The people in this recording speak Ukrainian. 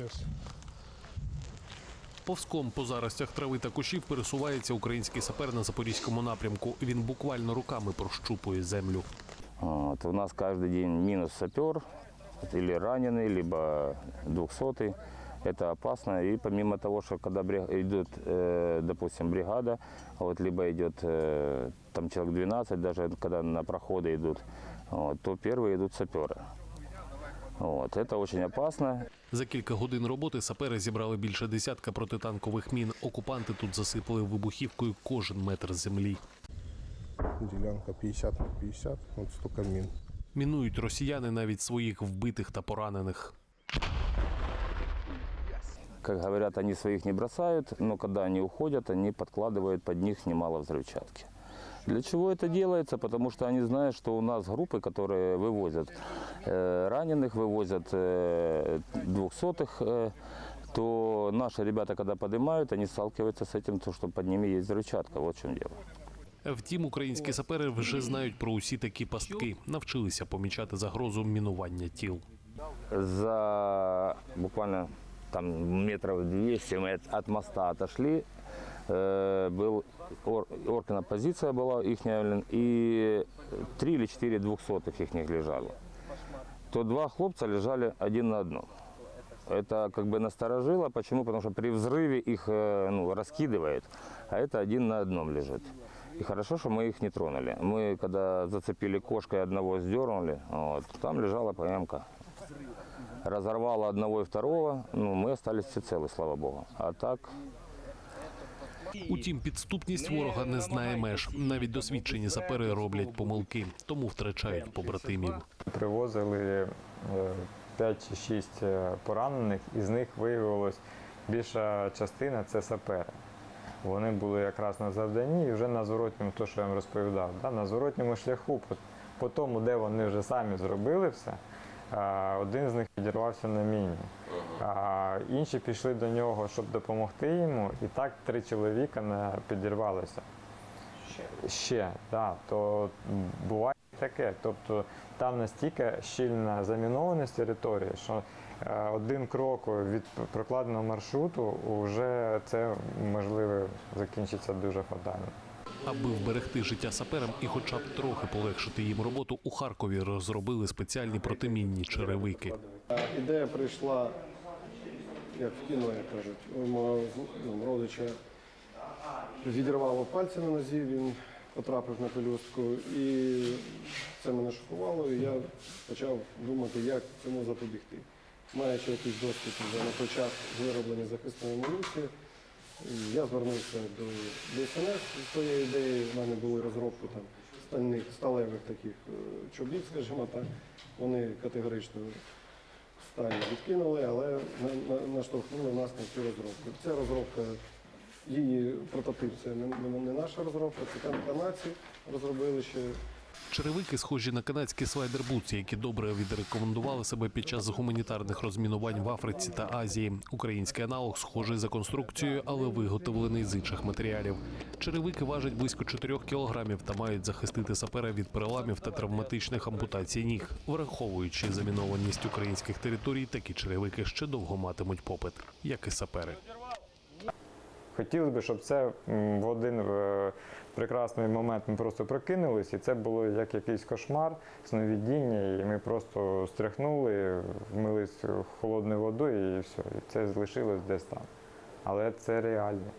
Сейчас. Повзком по заростях трави та кущів пересувається український сапер на запорізькому напрямку. Він буквально руками прощупує землю. Вот, у нас каждый день минус сапер, или раненый, либо двухсотый. Это опасно. И помимо того, что когда бри- идет, э, допустим, бригада, вот, либо идет э, там человек 12, даже когда на проходы идут, вот, то первые идут саперы. Вот, это очень опасно. За кілька годин роботи сапери зібрали більше десятка протитанкових мін. Окупанти тут засипали вибухівкою кожен метр землі. Делянка 50 на 50. Вот столько мин. Мінують росіяни навіть своїх вбитих та поранених. Как говорят, они своих не бросают, но когда они уходят, они подкладывают под них немало взрывчатки. Для чего это делается? Потому что они знают, что у нас группы, которые вывозят э, раненых, вывозят э, двухсотых, э, то наши ребята, когда поднимают, они сталкиваются с этим, то, что под ними есть взрывчатка. Вот в чем дело. Втім, українські сапери вже знають про усі такі пастки, навчилися помічати загрозу мінування тіл. За буквально там метров 200 мы от, от моста отошли. Э, был ор, оркина позиция была их, и три или четыре двухсотых их лежало. То два хлопца лежали один на одном. Это как бы насторожило. Почему? Потому что при взрыве их э, ну, раскидывает, а это один на одном лежит. И хорошо, что мы их не тронули. Мы, когда зацепили кошкой одного, сдернули, вот, там лежала ПМка. Разорвало одного и второго, ну, мы остались все целы, слава богу. А так, Утім, підступність ворога не знає меж. Навіть досвідчені сапери роблять помилки, тому втрачають побратимів. Привозили е, 5 чи 6 е, поранених, із них виявилось більша частина це сапери. Вони були якраз на завданні і вже на зворотньому, то, що я вам розповідав, да, на зворотньому шляху, по, тому, де вони вже самі зробили все, один з них підірвався на міні. А інші пішли до нього, щоб допомогти йому, і так три чоловіка не підірвалися. Ще, так, то буває таке. Тобто там настільки щільна замінованість території, що е, один крок від прокладеного маршруту вже це можливо закінчиться дуже фатально. Аби вберегти життя саперам і хоча б трохи полегшити їм роботу, у Харкові розробили спеціальні протимінні черевики. Ідея прийшла, як в кіно, як кажуть, у мого ну, родича відірвало пальці на нозі, він потрапив на пелюстку, і це мене шокувало, і я почав думати, як цьому запобігти. Маючи якийсь досвід вже на той вироблення захисної амуніції, я звернувся до ДСНС з своєю ідеєю. У мене були розробки там стальних сталевих таких е, чобіт, скажімо так. Вони категорично сталі відкинули, але на- на- наштовхнули нас на цю розробку. Ця розробка, її прототип це не, наша розробка, це кан- канадці розробили ще Черевики схожі на канадські слайдер-бутси, які добре відрекомендували себе під час гуманітарних розмінувань в Африці та Азії. Український аналог схожий за конструкцією, але виготовлений з інших матеріалів. Черевики важать близько 4 кілограмів та мають захистити сапера від переламів та травматичних ампутацій ніг. Враховуючи замінованість українських територій, такі черевики ще довго матимуть попит, як і сапери. Хотілося б, щоб це в один е, прекрасний момент ми просто прокинулись, і це було як якийсь кошмар, сновидіння, і ми просто стряхнули, вмились холодною водою і все. І це залишилось десь там. Але це реально.